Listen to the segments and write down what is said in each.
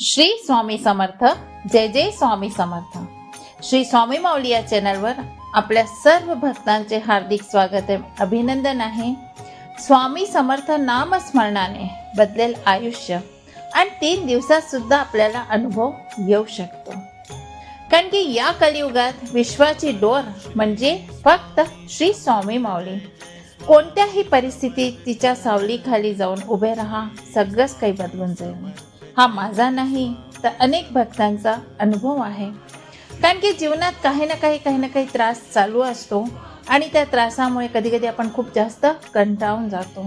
श्री स्वामी समर्थ जय जय स्वामी समर्थ. श्री स्वामी माऊली या चॅनलवर आपल्या सर्व भक्तांचे हार्दिक स्वागत आहे अभिनंदन आहे. स्वामी समर्थ नामस्मरणाने बदलेल आयुष्य आणि तीन दिवसात सुद्धा आपल्याला अनुभव येऊ शकतो. कारण की या कलियुगात विश्वाची डोर म्हणजे फक्त श्री स्वामी माऊली कोणत्याही परिस्थितीत तिच्या सावलीखाली जाऊन उभे राहा सगळंच काही बदलून जाईल. हा माझा नाही तर अनेक भक्तांचा अनुभव आहे. कारण की जीवनात काही ना काही काही ना काही त्रास चालू असतो आणि त्या त्रासामुळे कधी कधी आपण खूप जास्त कंटाळून जातो.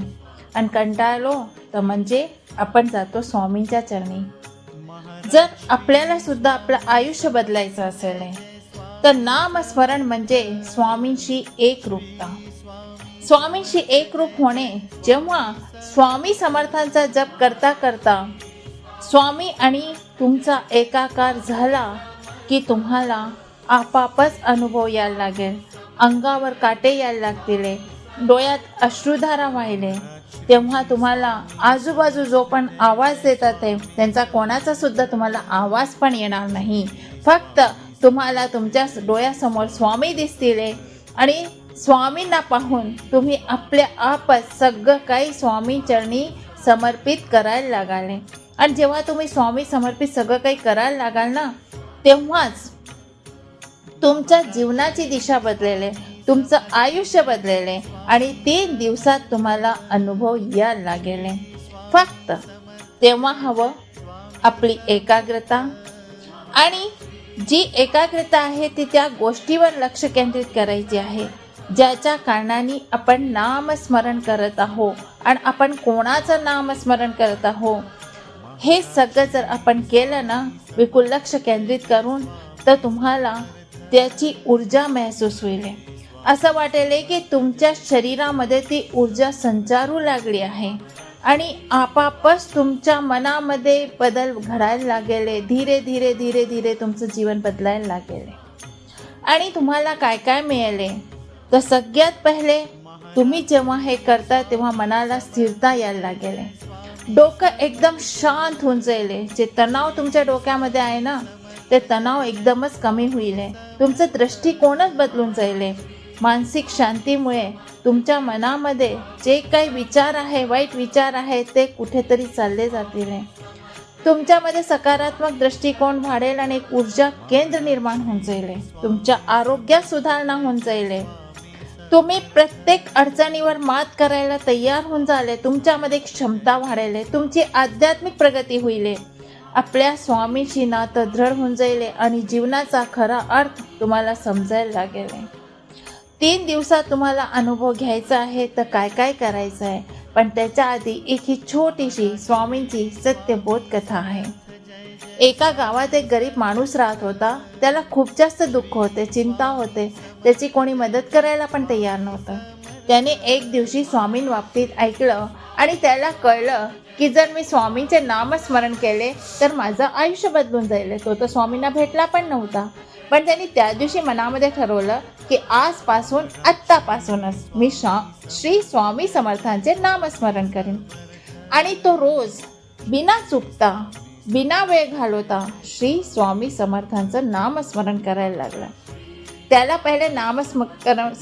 आणि कंटाळलो तर म्हणजे आपण जातो स्वामींच्या चरणी. जर आपल्याला सुद्धा आपलं आयुष्य बदलायचं असेल तर नामस्मरण म्हणजे स्वामींशी एकरूपता. स्वामींशी एकरूप होणे जेव्हा स्वामी समर्थांचा जप करता करता स्वामी आणि तुमचा एकाकार झाला की तुम्हाला आपापच अनुभव यायला लागेल. अंगावर काटे यायला लागतील. डोळ्यात अश्रुधारा वाहिले. तेव्हा तुम्हाला आजूबाजू जो पण आवाज देतात ते त्यांचा कोणाचा सुद्धा तुम्हाला आवाज पण येणार नाही. फक्त तुम्हाला तुमच्या डोळ्यासमोर स्वामी दिसतील. आणि स्वामींना पाहून तुम्ही आपल्या आपच सगळं काही स्वामी चरणी समर्पित करायला लागाले. आणि जेव्हा तुम्ही स्वामी समर्पित सगळं काही करायला लागाल ना तेव्हाच तुमच्या जीवनाची दिशा बदलेले तुमचं आयुष्य बदलेले आणि तीन दिवसात तुम्हाला अनुभव यायला लागेल. फक्त तेव्हा हवं आपली एकाग्रता आणि जी एकाग्रता आहे ती त्या गोष्टीवर लक्ष केंद्रित करायची आहे ज्याच्या कारणाने आपण नामस्मरण करत आहो आणि आपण कोणाचं नामस्मरण करत आहो हे सगळं जर आपण केलं ना बिलकुल लक्ष केंद्रित करून तर तुम्हाला त्याची ऊर्जा महसूस होईल. असं वाटेल की तुमच्या शरीरामध्ये ती ऊर्जा संचारू लागली आहे आणि आपापच तुमच्या मनामध्ये बदल घडायला लागेले. धीरे धीरे धीरे धीरे तुमचं जीवन बदलायला लागेल. आणि तुम्हाला काय काय मिळाले? तर सगळ्यात पहिले तुम्ही जेव्हा हे करता तेव्हा मनाला स्थिरता यायला लागेले. डोकं एकदम शांत होऊन जाईल जे तणाव तुमच्या डोक्यामध्ये आहे ना ते तणाव एकदमच कमी होईल तुमचं दृष्टिकोनच बदलून जाईल मानसिक शांतीमुळे तुमच्या मनामध्ये जे काही विचार आहे वाईट विचार आहे ते कुठेतरी चालले जातील तुमच्यामध्ये सकारात्मक दृष्टिकोन वाढेल आणि एक ऊर्जा केंद्र निर्माण होऊन जाईल तुमच्या आरोग्यात सुधारणा होऊन जाईल तुम्ही प्रत्येक अडचणीवर मात करायला तयार होऊन झाले तुमच्यामध्ये क्षमता वाढेल तुमची आध्यात्मिक प्रगती होईल. आपल्या स्वामीची नातं दृढ होऊन जाईल आणि जीवनाचा खरा अर्थ तुम्हाला समजायला लागेल. तीन दिवसात तुम्हाला अनुभव घ्यायचा आहे तर काय काय करायचं आहे पण त्याच्या आधी एक ही छोटीशी स्वामींची सत्यबोध कथा आहे. एका गावात एक गरीब माणूस राहत होता. त्याला खूप जास्त दुःख होते चिंता होते. त्याची कोणी मदत करायला पण तयार नव्हतं. त्याने एक दिवशी स्वामीं बाबतीत ऐकलं आणि त्याला कळलं की जर मी स्वामींचे नामस्मरण केले तर माझं आयुष्य बदलून जाईल. तो तर स्वामींना भेटला पण नव्हता. पण त्यांनी त्या दिवशी मनामध्ये ठरवलं की आजपासून आत्तापासूनच मी शा श्री स्वामी समर्थांचे नामस्मरण करेन. आणि तो रोज बिना चुकता बिना वेळ घालवता श्री स्वामी समर्थांचं नामस्मरण करायला लागला. त्याला पहिले नामस्म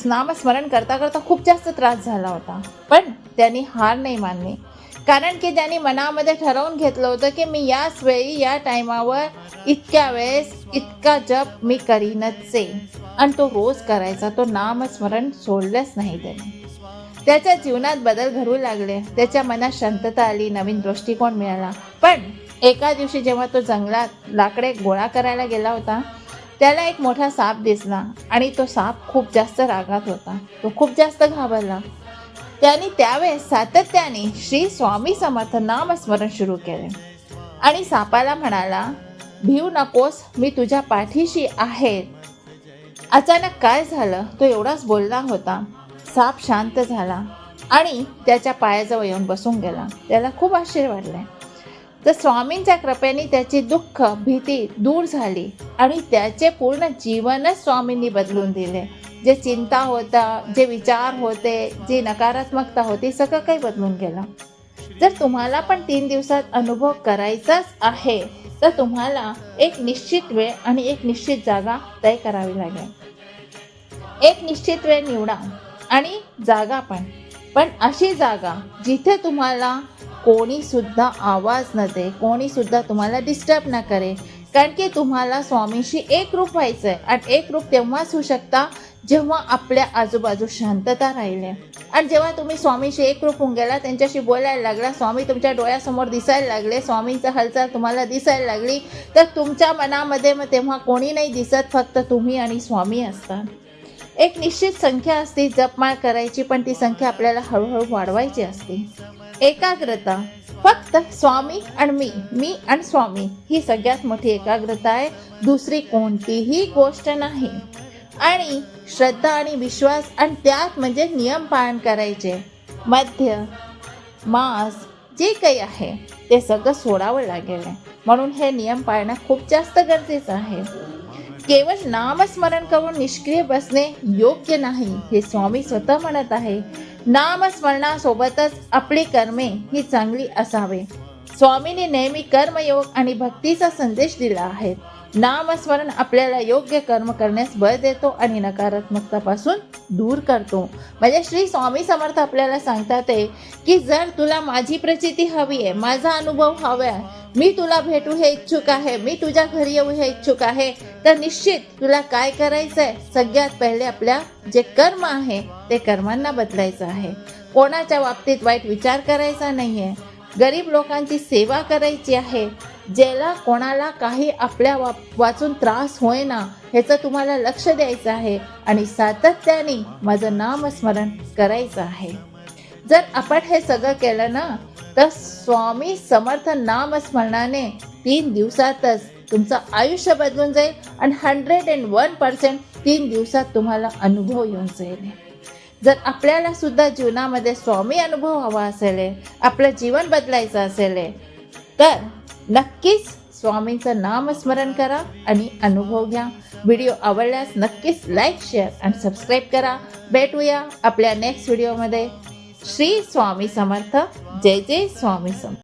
नामस्मरण करता करता खूप जास्त त्रास झाला होता. पण त्यांनी हार नाही मानली. कारण की त्यांनी मनामध्ये ठरवून घेतलं होतं की मी याच वेळी या टायमावर इतक्या वेळेस इतका जप मी करीनच आणि तो रोज करायचा तो नामस्मरण सोडलंच नाही त्याने. त्याच्या जीवनात बदल घडू लागले. त्याच्या मनात शांतता आली नवीन दृष्टिकोन मिळाला. पण एका दिवशी जेव्हा तो जंगलात लाकडे गोळा करायला गेला होता त्याला एक मोठा साप दिसला आणि तो साप खूप जास्त रागात होता. तो खूप जास्त घाबरला. त्याने त्यावेळेस सातत्याने श्री स्वामी समर्थ नामस्मरण सुरू केले. आणि सापाला म्हणाला भिऊ नकोस मी तुझ्या पाठीशी आहे. अचानक काय झालं? तो एवढाच बोलला होता. साप शांत झाला आणि त्याच्या पायाजवळ येऊन बसून गेला. त्याला खूप आश्चर्य वाटले. तर स्वामींच्या कृपेने त्याची दुःख भीती दूर झाली आणि त्याचे पूर्ण जीवनच स्वामींनी बदलून दिले. जे चिंता होता जे विचार होते जी नकारात्मकता होती सगळं काही बदलून गेलं. जर तुम्हाला पण तीन दिवसात अनुभव करायचाच आहे तर तुम्हाला एक निश्चित वेळ आणि एक निश्चित जागा तय करावी लागेल. एक निश्चित वेळ निवडा आणि जागा पण. पण अशी जागा जिथे तुम्हाला कोणीसुद्धा आवाज न दे कोणीसुद्धा तुम्हाला डिस्टर्ब न करे. कारण की तुम्हाला स्वामींशी एक रूप व्हायचं आहे आणि एक रूप तेव्हाच होऊ शकता जेव्हा आपल्या आजूबाजू शांतता राहिले. आणि जेव्हा तुम्ही स्वामीशी एक रूप होऊन गेला त्यांच्याशी बोलायला लागला स्वामी तुमच्या डोळ्यासमोर दिसायला लागले स्वामींचा हालचाल तुम्हाला दिसायला लागली तर तुमच्या मनामध्ये मग तेव्हा कोणी नाही दिसत फक्त तुम्ही आणि स्वामी असतात एक निश्चित संख्या असते जपमाळ करायची पण ती संख्या आपल्याला हळूहळू वाढवायची असते. एकाग्रता. फक्त स्वामी आणि मी मी आणि स्वामी ही सगळ्यात मोठी एकाग्रता आहे. दुसरी कोणतीही गोष्ट नाही. आणि श्रद्धा आणि विश्वास आणि त्यात म्हणजे नियम पालन करायचे. मध्य मास जे काही आहे ते सगळं सोडावं लागेल. आहे म्हणून हे नियम पाळणं खूप जास्त गरजेचं आहे. केवळ नामस्मरण करून निष्क्रिय बसणे योग्य नाही हे स्वामी स्वतः म्हणत आहे. नामस्मरणासोबतच आपली कर्मे ही चांगली असावे. स्वामीने नेहमी कर्मयोग आणि भक्तीचा संदेश दिला आहे. नामस्मरण आपल्याला योग्य कर्म करण्यास बळ देतो आणि नकारात्मकतापासून दूर करतो. म्हणजे श्री स्वामी समर्थ आपल्याला सांगतात आहे की जर तुला माझी प्रचिती हवी आहे माझा अनुभव हवा आहे मी तुला भेटू हे इच्छुक आहे मी तुझ्या घरी येऊ हे इच्छुक आहे तर निश्चित तुला काय करायचं आहे? सगळ्यात पहिले आपल्या जे कर्म आहे ते कर्मांना बदलायचं आहे. कोणाच्या बाबतीत वाईट विचार करायचा नाही आहे गरीब लोकांची सेवा करायची आहे ज्याला कोणाला काही आपल्या वा वाचून त्रास होईना ह्याचं तुम्हाला लक्ष द्यायचं आहे आणि सातत्याने माझं नामस्मरण करायचं आहे. जर आपण हे सगळं केलं ना तर स्वामी समर्थ नामस्मरणाने तीन दिवसातच तुमचं आयुष्य बदलून जाईल आणि हंड्रेड अँड वन पर्सेंट तीन दिवसात तुम्हाला अनुभव येऊन जाईल. जर आपल्याला सुद्धा जीवनामध्ये स्वामी अनुभव हवा असेल आपलं जीवन बदलायचं असेल तर नक्कीच स्वामींचं नामस्मरण करा आणि अनुभव घ्या. व्हिडिओ आवडल्यास नक्कीच लाईक शेअर आणि सबस्क्राईब करा. भेटूया आपल्या नेक्स्ट व्हिडिओमध्ये. श्री स्वामी समर्थ. जय जय स्वामी समर्थ.